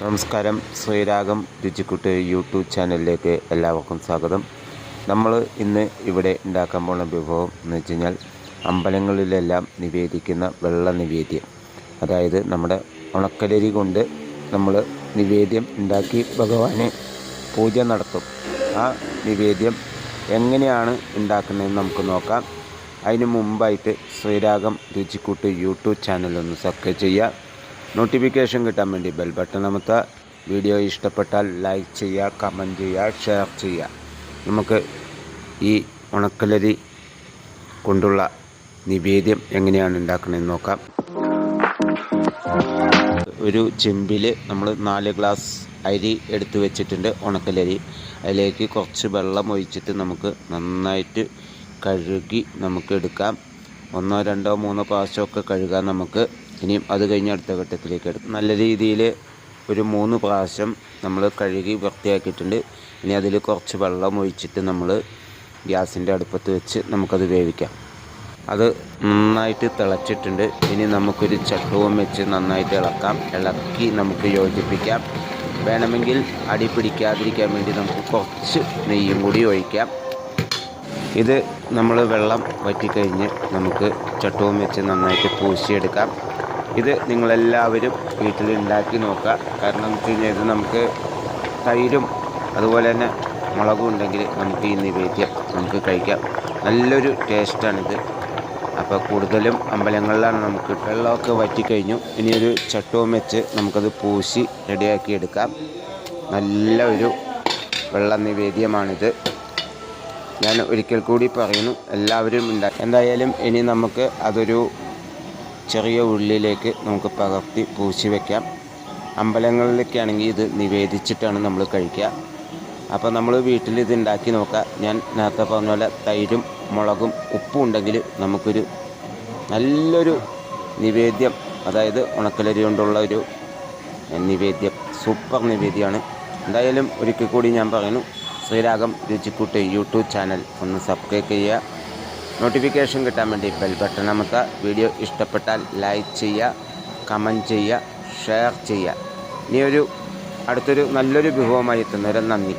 നമസ്കാരം. ശ്രീരാഗം രുചിക്കുട്ട് യൂട്യൂബ് ചാനലിലേക്ക് എല്ലാവർക്കും സ്വാഗതം. നമ്മൾ ഇന്ന് ഇവിടെ ഉണ്ടാക്കാൻ പോകുന്ന വിഭവം എന്ന് വെച്ച് കഴിഞ്ഞാൽ അമ്പലങ്ങളിലെല്ലാം നിവേദിക്കുന്ന വെള്ള നിവേദ്യം. അതായത് നമ്മുടെ ഉണക്കലരി കൊണ്ട് നമ്മൾ നിവേദ്യം ഉണ്ടാക്കി ഭഗവാനെ പൂജ നടത്തും. ആ നിവേദ്യം എങ്ങനെയാണ് ഉണ്ടാക്കുന്നതെന്ന് നമുക്ക് നോക്കാം. അതിന് മുമ്പായിട്ട് ശ്രീരാഗം രുചിക്കൂട്ട് യൂട്യൂബ് ചാനലൊന്ന് സബ്സ്ക്രൈബ് ചെയ്യുക. നോട്ടിഫിക്കേഷൻ കിട്ടാൻ വേണ്ടി ബെൽ ബട്ടൺ അമർത്തുക. വീഡിയോ ഇഷ്ടപ്പെട്ടാൽ ലൈക്ക് ചെയ്യുക കമന്റ് ചെയ്യുക ഷെയർ ചെയ്യുക. നമുക്ക് ഈ ഉണക്കലരി കൊണ്ടുള്ള നിവേദ്യം എങ്ങനെയാണ് ഉണ്ടാക്കണമെന്ന് നോക്കാം. ഒരു ചെമ്പിൽ നമ്മൾ നാല് ഗ്ലാസ് അരി എടുത്തു വെച്ചിട്ടുണ്ട് ഉണക്കലരി. അതിലേക്ക് കുറച്ച് വെള്ളം ഒഴിച്ചിട്ട് നമുക്ക് നന്നായിട്ട് കഴുകി നമുക്ക് എടുക്കാം. ഒന്നോ രണ്ടോ മൂന്നോ പ്രാവശ്യമൊക്കെ കഴുകാൻ നമുക്ക് ഇനിയും അത് കഴിഞ്ഞ് അടുത്ത ഘട്ടത്തിലേക്ക് എടുക്കും നല്ല രീതിയിൽ ഒരു മൂന്ന് പ്രാവശ്യം നമ്മൾ കഴുകി വൃത്തിയാക്കിയിട്ടുണ്ട്. ഇനി അതിൽ കുറച്ച് വെള്ളം ഒഴിച്ചിട്ട് നമ്മൾ ഗ്യാസിന്റെ അടുപ്പത്ത് വെച്ച് നമുക്കത് വേവിക്കാം. അത് നന്നായിട്ട് തിളച്ചിട്ടുണ്ട്. ഇനി നമുക്കൊരു ചട്ടവും വെച്ച് നന്നായിട്ട് ഇളക്കാം. ഇളക്കി നമുക്ക് യോജിപ്പിക്കാം. വേണമെങ്കിൽ അടി പിടിക്കാതിരിക്കാൻ വേണ്ടി നമുക്ക് കുറച്ച് നെയ്യും കൂടി ഒഴിക്കാം. ഇത് നമ്മൾ വെള്ളം വറ്റിക്കഴിഞ്ഞ് നമുക്ക് ചട്ടവും വെച്ച് നന്നായിട്ട് പൂശിയെടുക്കാം. ഇത് നിങ്ങളെല്ലാവരും വീട്ടിൽ ഉണ്ടാക്കി നോക്കുക. കാരണം എന്ന് വെച്ച് കഴിഞ്ഞാൽ ഇത് നമുക്ക് തൈരും അതുപോലെ തന്നെ മുളകും ഉണ്ടെങ്കിൽ നമുക്ക് ഈ നിവേദ്യം നമുക്ക് കഴിക്കാം. നല്ലൊരു ടേസ്റ്റാണിത്. അപ്പോൾ കൂടുതലും അമ്പലങ്ങളിലാണ് നമുക്ക് വെള്ളമൊക്കെ വറ്റിക്കഴിഞ്ഞു. ഇനിയൊരു ചട്ടവും വെച്ച് നമുക്കത് പൂശി റെഡിയാക്കി എടുക്കാം. നല്ല ഒരു വെള്ള നിവേദ്യമാണിത്. ഞാൻ ഒരിക്കൽ കൂടി പറയുന്നു എല്ലാവരും ഉണ്ടാക്കി. എന്തായാലും ഇനി നമുക്ക് അതൊരു ചെറിയ ഉള്ളിലേക്ക് നമുക്ക് പകർത്തി പൂശി വയ്ക്കാം അമ്പലങ്ങളിലൊക്കെ ആണെങ്കിൽ ഇത് നിവേദിച്ചിട്ടാണ് നമ്മൾ കഴിക്കുക. അപ്പോൾ നമ്മൾ വീട്ടിൽ ഇത് ഉണ്ടാക്കി നോക്കാം. ഞാൻ നേരത്തെ പറഞ്ഞ പോലെ തൈരും മുളകും ഉപ്പും ഉണ്ടെങ്കിൽ നമുക്കൊരു നല്ലൊരു നിവേദ്യം അതായത് ഉണക്കലരി കൊണ്ടുള്ള ഒരു നിവേദ്യം സൂപ്പർ നിവേദ്യമാണ്. എന്തായാലും ഒരിക്കൽ കൂടി ഞാൻ പറയുന്നു ശ്രീരാഗം രുചിക്കൂട്ട് യൂട്യൂബ് ചാനൽ ഒന്ന് സബ്സ്ക്രൈബ് ചെയ്യുക. നോട്ടിഫിക്കേഷൻ കിട്ടാൻ വേണ്ടി ബെൽ ബട്ടൺ അമർത്തുക. വീഡിയോ ഇഷ്ടപ്പെട്ടാൽ ലൈക്ക് ചെയ്യുക കമന്റ് ചെയ്യുക ഷെയർ ചെയ്യുക. ഇനിയൊരു അടുത്തൊരു നല്ലൊരു വിഭവമായി എത്തുന്നവരെ നന്ദി.